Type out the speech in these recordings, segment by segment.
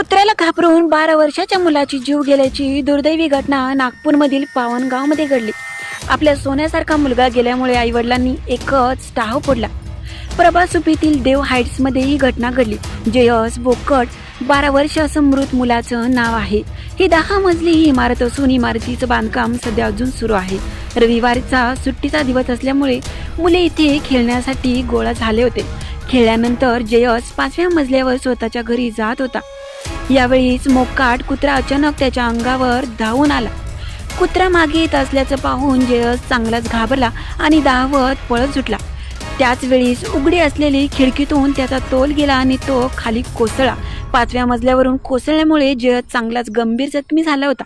कुत्र्याला घाबरून बारा वर्षाच्या मुलाची जीव गेल्याची दुर्दैवी घटना नागपूरमधील पावनगावमध्ये घडली. आपल्या सोन्यासारखा मुलगा गेल्यामुळे आईवडिलांनी एकच टाह फोडला. प्रभासुपीतील देव हाईट्समध्ये ही घटना घडली. जयस बोकट बारा वर्ष असं मृत मुलाचं नाव आहे. ही दहा मजली ही इमारत असून इमारतीचं बांधकाम सध्या अजून सुरू आहे. रविवारचा सुट्टीचा दिवस असल्यामुळे मुले इथे खेळण्यासाठी गोळा झाले होते. खेळल्यानंतर जयस पाचव्या मजल्यावर स्वतःच्या घरी जात होता. यावेळीच मोकाट कुत्रा अचानक त्याच्या अंगावर धावून आला. कुत्रा मागे येत असल्याचं पाहून जयस चांगलाच घाबरला आणि धावत पळत सुटला. त्याच वेळीस उघडी असलेली खिडकीतून त्याचा तोल गेला आणि तो खाली कोसळला. पाचव्या मजल्यावरून कोसळल्यामुळे जयत चांगलाच गंभीर जखमी झाला होता.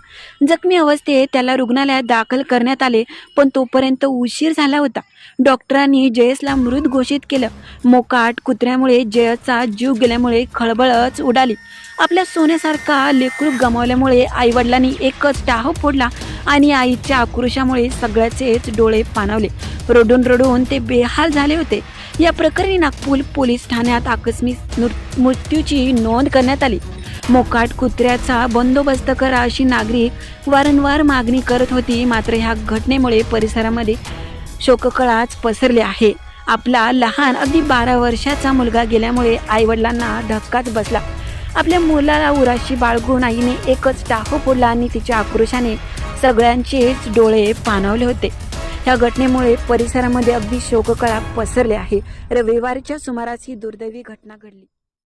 जखमी अवस्थेत त्याला रुग्णालयात दाखल करण्यात आले पण तोपर्यंत उशीर झाला होता. डॉक्टरांनी जयसला मृत घोषित केलं. मोकाट कुत्र्यामुळे जयसचा जीव गेल्यामुळे खळबळच उडाली. आपल्या सोन्यासारखा लेकरू गमावल्यामुळे आईवडिलांनी एकच टाह फोडला आणि आईच्या आक्रोशामुळे सगळ्याचेच डोळे पाणावले. रडून रडून ते बेहाल झाले होते. या प्रकरणी नागपूर पोलीस ठाण्यात आकस्मिक मृत्यूची नोंद करण्यात आली. मोकाट कुत्र्याचा बंदोबस्त करा अशी नागरिक वारंवार मागणी करत होती. मात्र ह्या घटनेमुळे परिसरामध्ये शोककळाच पसरले आहे. आपला लहान अगदी बारा वर्षाचा मुलगा गेल्यामुळे आईवडिलांना धक्काच बसला. आपल्या मुलाला उराशी बाळगून आईने एकच टाकू फोडला आणि तिच्या आक्रोशाने सगळ्यांचेच डोळे पाणावले होते. या घटनेमुळे परिसरामध्ये अगदी शोककळा पसरले आहे. रविवारच्या सुमारास ही दुर्दैवी घटना घडली.